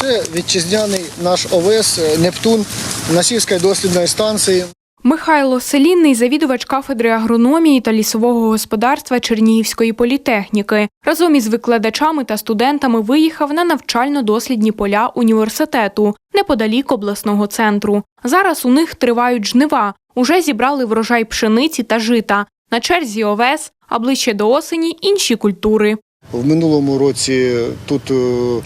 Це вітчизняний наш ОВС Нептун Насівської дослідної станції. Михайло Селінний, завідувач кафедри агрономії та лісового господарства Чернігівської політехніки, разом із викладачами та студентами виїхав на навчально-дослідні поля університету неподалік обласного центру. Зараз у них тривають жнива. Уже зібрали врожай пшениці та жита. На черзі овес, а ближче до осені інші культури. В минулому році тут е,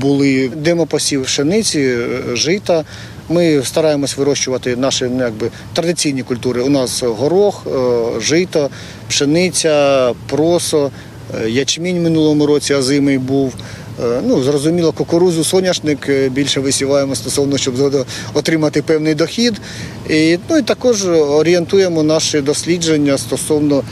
були демопосів пшениці, е, жита. Ми стараємось вирощувати наші ну, якби, традиційні культури. У нас горох, е, жито, пшениця, просо, е, ячмінь минулому році озимий був. Ну, зрозуміло, кукурузу, соняшник більше висіваємо стосовно, щоб отримати певний дохід. І, ну, і також орієнтуємо наші дослідження стосовно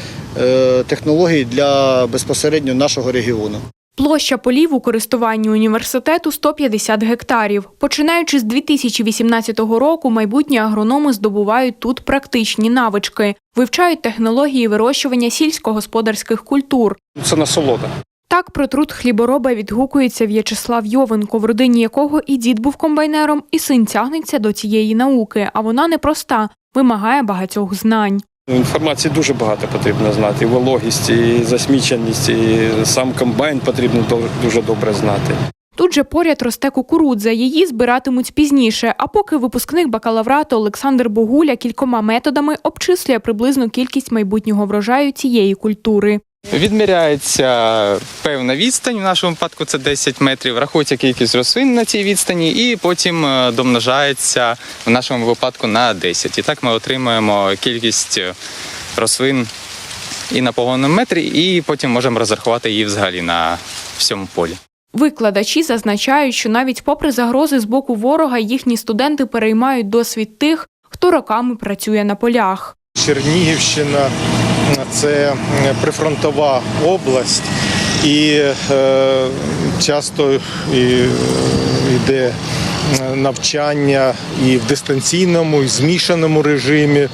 е, технологій для безпосередньо нашого регіону. Площа полів у користуванні університету 150 гектарів. Починаючи з 2018 року, майбутні агрономи здобувають тут практичні навички, вивчають технології вирощування сільськогосподарських культур. Це насолода. Так про труд хлібороба відгукується В'ячеслав Йовенко, в родині якого і дід був комбайнером, і син тягнеться до цієї науки. А вона непроста, вимагає багатьох знань. Інформації дуже багато потрібно знати. І вологість, і засміченість, і сам комбайн потрібно дуже добре знати. Тут же поряд росте кукурудза. Її збиратимуть пізніше. А поки випускник бакалаврату Олександр Богуля кількома методами обчислює приблизну кількість майбутнього врожаю цієї культури. Відміряється певна відстань, в нашому випадку це 10 метрів, рахується кількість рослин на цій відстані, і потім е, домножається в нашому випадку на 10. І так ми отримуємо кількість рослин і на погонному метрі, і потім можемо розрахувати її взагалі на всьому полі. Викладачі зазначають, що навіть попри загрози з боку ворога, їхні студенти переймають досвід тих, хто роками працює на полях. Чернігівщина це прифронтова область, і е, часто е, йде навчання і в дистанційному, і в змішаному режимі.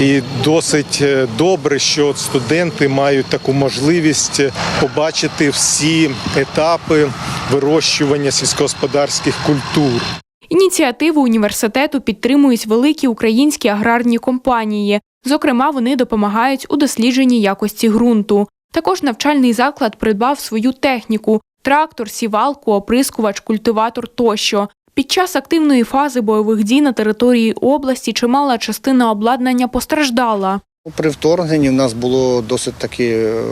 І досить е, добре, що студенти мають таку можливість побачити всі етапи вирощування сільськогосподарських культур. Ініціативу університету підтримують великі українські аграрні компанії. Зокрема, вони допомагають у дослідженні якості ґрунту. Також навчальний заклад придбав свою техніку: трактор, сівалку, оприскувач, культиватор тощо. Під час активної фази бойових дій на території області чимала частина обладнання постраждала. При вторгненні в нас було досить такі е,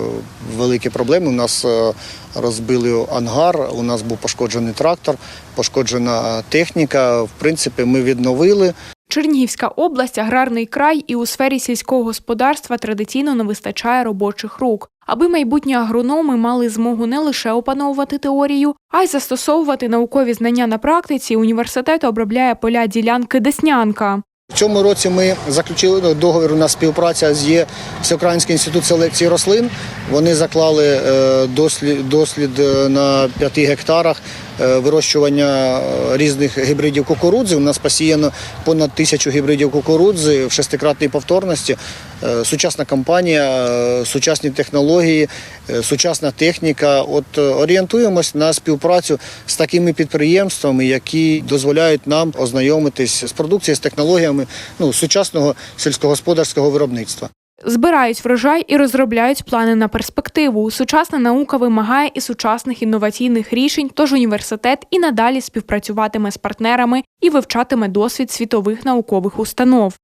великі проблеми. У нас е, розбили ангар, у нас був пошкоджений трактор, пошкоджена техніка. В принципі, ми відновили. Чернігівська область аграрний край, і у сфері сільського господарства традиційно не вистачає робочих рук. Аби майбутні агрономи мали змогу не лише опановувати теорію, а й застосовувати наукові знання на практиці, університет обробляє поля ділянки Деснянка. В цьому році ми заключили договір на співпраця з є Всеукраїнський інститут селекції рослин. Вони заклали е, дослід, дослід е, на 5 гектарах вирощування е, різних гібридів кукурудзи. У нас посіяно понад тисячу гібридів кукурудзи в шестикратній повторності. Е, Сучасна компанія, е, сучасні технології, е, сучасна техніка. От е, орієнтуємось на співпрацю з такими підприємствами, які дозволяють нам ознайомитись з продукцією, з технологіями ну, сучасного сільськогосподарського виробництва. Збирають врожай і розробляють плани на перспективу. Сучасна наука вимагає і сучасних інноваційних рішень, тож університет і надалі співпрацюватиме з партнерами і вивчатиме досвід світових наукових установ.